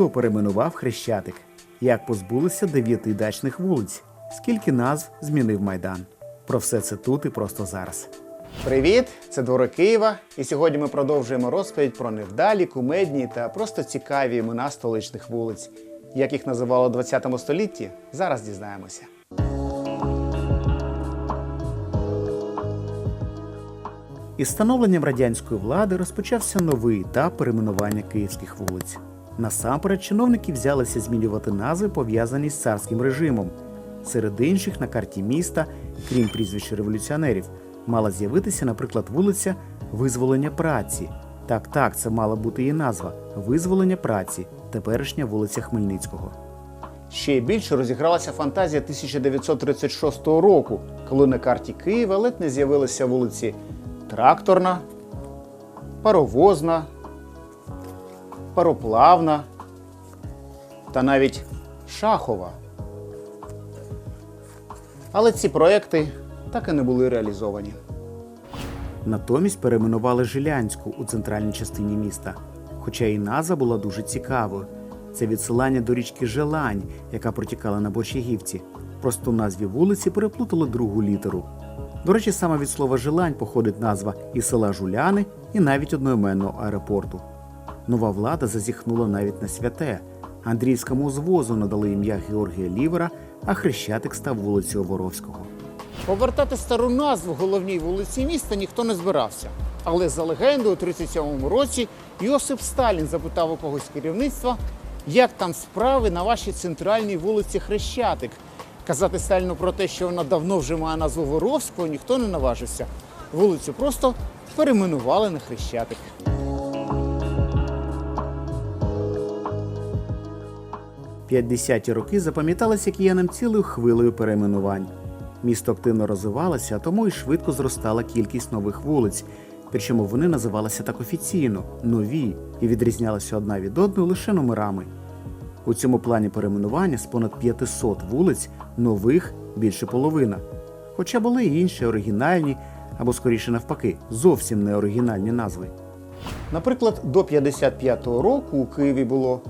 Хто перейменував Хрещатик? Як позбулися дев'яти дачних вулиць? Скільки назв змінив Майдан? Про все це тут і просто зараз. Привіт! Це двори Києва. І сьогодні ми продовжуємо розповідь про невдалі, кумедні та просто цікаві імена столичних вулиць. Як їх називало у 20 столітті, зараз дізнаємося. Із становленням радянської влади розпочався новий етап перейменування київських вулиць. Насамперед, чиновники взялися змінювати назви, пов'язані з царським режимом. Серед інших на карті міста, крім прізвищ революціонерів, мала з'явитися, наприклад, вулиця Визволення праці. Так, так, це мала бути її назва Визволення праці, теперішня вулиця Хмельницького. Ще більше розігралася фантазія 1936 року, коли на карті Києва ледь не з'явилися вулиці Тракторна, Паровозна, Пароплавна та навіть Шахова. Але ці проекти так і не були реалізовані. Натомість перейменували Жилянську у центральній частині міста, хоча і назва була дуже цікавою. Це відсилання до річки Желань, яка протікала на Борщагівці. Просто в назві вулиці переплутали другу літеру. До речі, саме від слова Желань походить назва і села Жуляни, і навіть одноіменного аеропорту. Нова влада зазіхнула навіть на святе. Андріївському звозу надали ім'я Георгія Лівера, а Хрещатик став вулицею Воровського. Повертати стару назву головній вулиці міста ніхто не збирався. Але за легендою, у 37-му році Йосип Сталін запитав у когось керівництва, як там справи на вашій центральній вулиці Хрещатик. Казати Сталіну про те, що вона давно вже має назву Воровського, ніхто не наважився. Вулицю просто перейменували на Хрещатик. П'ятдесяті роки запам'яталися киянам цілою хвилею перейменувань. Місто активно розвивалося, тому і швидко зростала кількість нових вулиць. Причому вони називалися так офіційно нові і відрізнялися одна від одної лише номерами. У цьому плані перейменування з понад 500 вулиць нових більше половина. Хоча були й інші оригінальні, або скоріше навпаки, зовсім не оригінальні назви. Наприклад, до 55-го року у Києві було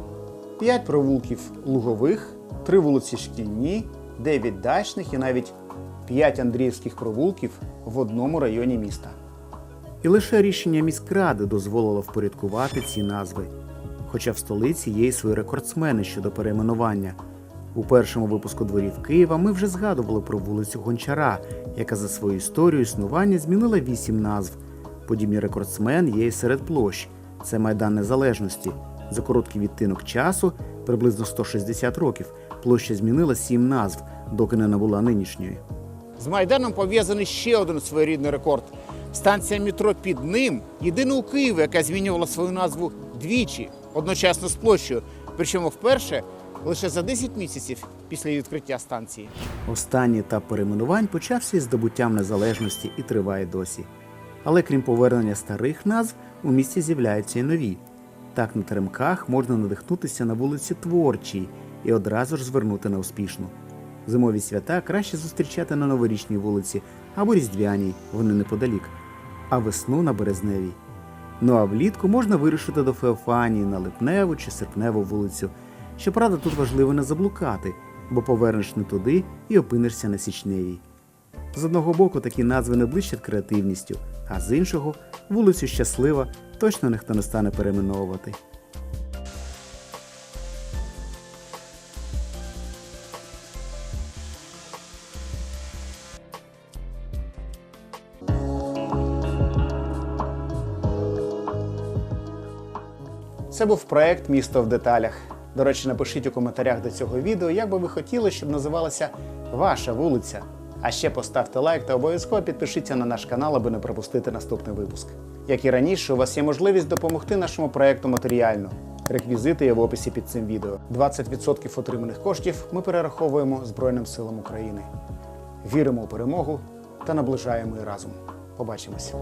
5 провулків лугових, 3 вулиці шкільні, 9 дачних і навіть 5 андріївських провулків в одному районі міста. І лише рішення міськради дозволило впорядкувати ці назви. Хоча в столиці є й свої рекордсмени щодо перейменування. У першому випуску дворів Києва ми вже згадували про вулицю Гончара, яка за свою історію існування змінила вісім назв. Подібний рекордсмен є і серед площ. Це Майдан Незалежності. За короткий відтинок часу, приблизно 160 років, площа змінила сім назв, доки не набула нинішньої. З Майданом пов'язаний ще один своєрідний рекорд. Станція метро під ним єдина у Києві, яка змінювала свою назву двічі, одночасно з площею. Причому вперше лише за 10 місяців після відкриття станції. Останній етап перейменувань почався із здобуттям незалежності і триває досі. Але крім повернення старих назв, у місті з'являються і нові. Так на теремках можна надихнутися на вулиці Творчій і одразу ж звернути на успішну. Зимові свята краще зустрічати на новорічній вулиці або різдвяній, вони неподалік, а весну на березневій. Ну а влітку можна вирушити до Феофанії на липневу чи серпневу вулицю. Щоправда, тут важливо не заблукати, бо повернеш не туди і опинишся на січневій. З одного боку такі назви не блищать креативністю, а з іншого вулицю щаслива точно ніхто не стане перейменовувати. Це був проект Місто в деталях. До речі, напишіть у коментарях до цього відео, як би ви хотіли, щоб називалася ваша вулиця. А ще поставте лайк та обов'язково підпишіться на наш канал, аби не пропустити наступний випуск. Як і раніше, у вас є можливість допомогти нашому проекту матеріально. Реквізити є в описі під цим відео. 20% отриманих коштів ми перераховуємо Збройним силам України. Віримо у перемогу та наближаємо її разом. Побачимося!